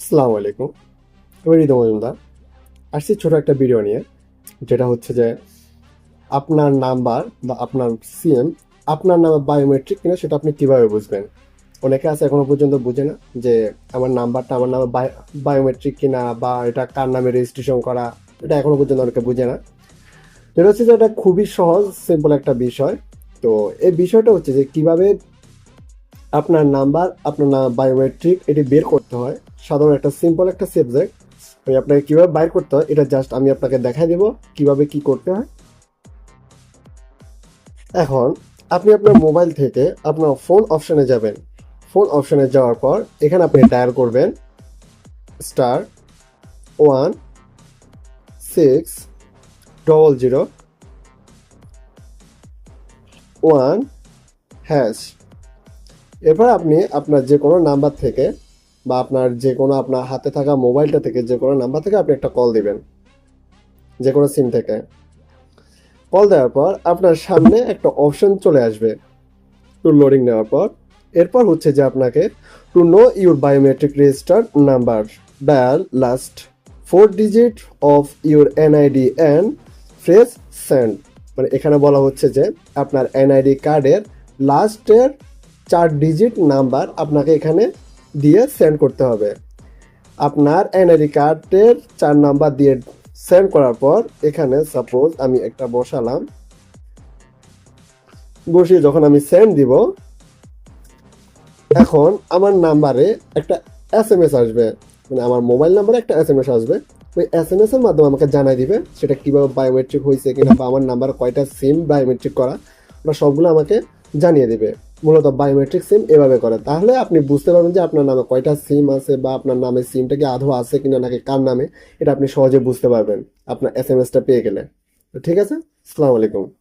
আসসালামু আলাইকুম। আমি রিদম মজুমদার। আসছি ছোট একটা ভিডিও নিয়ে, যেটা হচ্ছে যে আপনার নাম্বার বা আপনার সিএম আপনার নামে বায়োমেট্রিক কিনা সেটা আপনি কীভাবে বুঝবেন? অনেকে আছে এখনও পর্যন্ত বুঝে না যে আমার নাম্বারটা আমার নামে বায়োমেট্রিক কিনা বা এটা কার নামে রেজিস্ট্রেশন করা, এটা এখনও পর্যন্ত অনেকে বুঝে না। এটা হচ্ছে যে এটা খুবই সহজ সিম্পল একটা বিষয়। তো এই বিষয়টা হচ্ছে যে কীভাবে আপনার নাম্বার, আপনার নাম বায়োমেট্রিক এটি বের করতে হয় সাধারণ একটা সিম্পল একটা সাবজেক্ট আমি আপনাকে কীভাবে বাইর করতে হয়, এটা জাস্ট আমি আপনাকে দেখাই দেব, কীভাবে কি করতে হয়। এখন, আপনি আপনার মোবাইল থেকে আপনার ফোন অপশানে যাবেন। ফোন অপশানে যাওয়ার পর, এখানে আপনি ডায়াল করবেন। Star one six double zero one hash এরপর আপনি আপনার যে কোনো নাম্বার থেকে বা আপনার যে কোনো আপনার হাতে থাকা মোবাইলটা থেকে, যে কোনো নাম্বার থেকে আপনি একটা কল দিবেন, যে কোনো সিম থেকে। কল দেওয়ার পর আপনার সামনে একটা অপশন চলে আসবে টু লোডিং নেওয়ার পর। এরপর হচ্ছে যে আপনাকে to know your biometric registered number dial last four digit of your NID and press send মানে এখানে বলা হচ্ছে যে আপনার এনআইডি কার্ডের লাস্টের চার ডিজিট নাম্বার আপনাকে এখানে দিয়ে সেন্ড করতে হবে। আপনার এনআইডি কার্ডের চার নাম্বার দিয়ে সেন্ড করার পর এখানে সাপোজ আমি একটা বসালাম। বসিয়ে যখন আমি সেন্ড দিব, এখন আমার নাম্বারে একটা এস এম এস আসবে। মানে আমার মোবাইল নাম্বারে একটা এস এম এস আসবে। ওই এস এম এস এর মাধ্যমে আমাকে জানাই দিবে সেটা কীভাবে বায়োমেট্রিক হয়েছে কিনা বা আমার নাম্বার কয়টা সিম বায়োমেট্রিক করা। বা সবগুলো আমাকে জানিয়ে দিবে। মূলত বায়োমেট্রিক সিম এভাবে করে। তাহলে আপনি বুঝতে পারবেন যে আপনার নামে কয়টা সিম আছে বা আপনার নামে সিমটা কি আধো আছে কিনা নাকি কার নামে, এটা আপনি সহজে বুঝতে পারবেন আপনার এস এম এসটা পেয়ে গেলে। ঠিক আছে? আসসালামু আলাইকুম।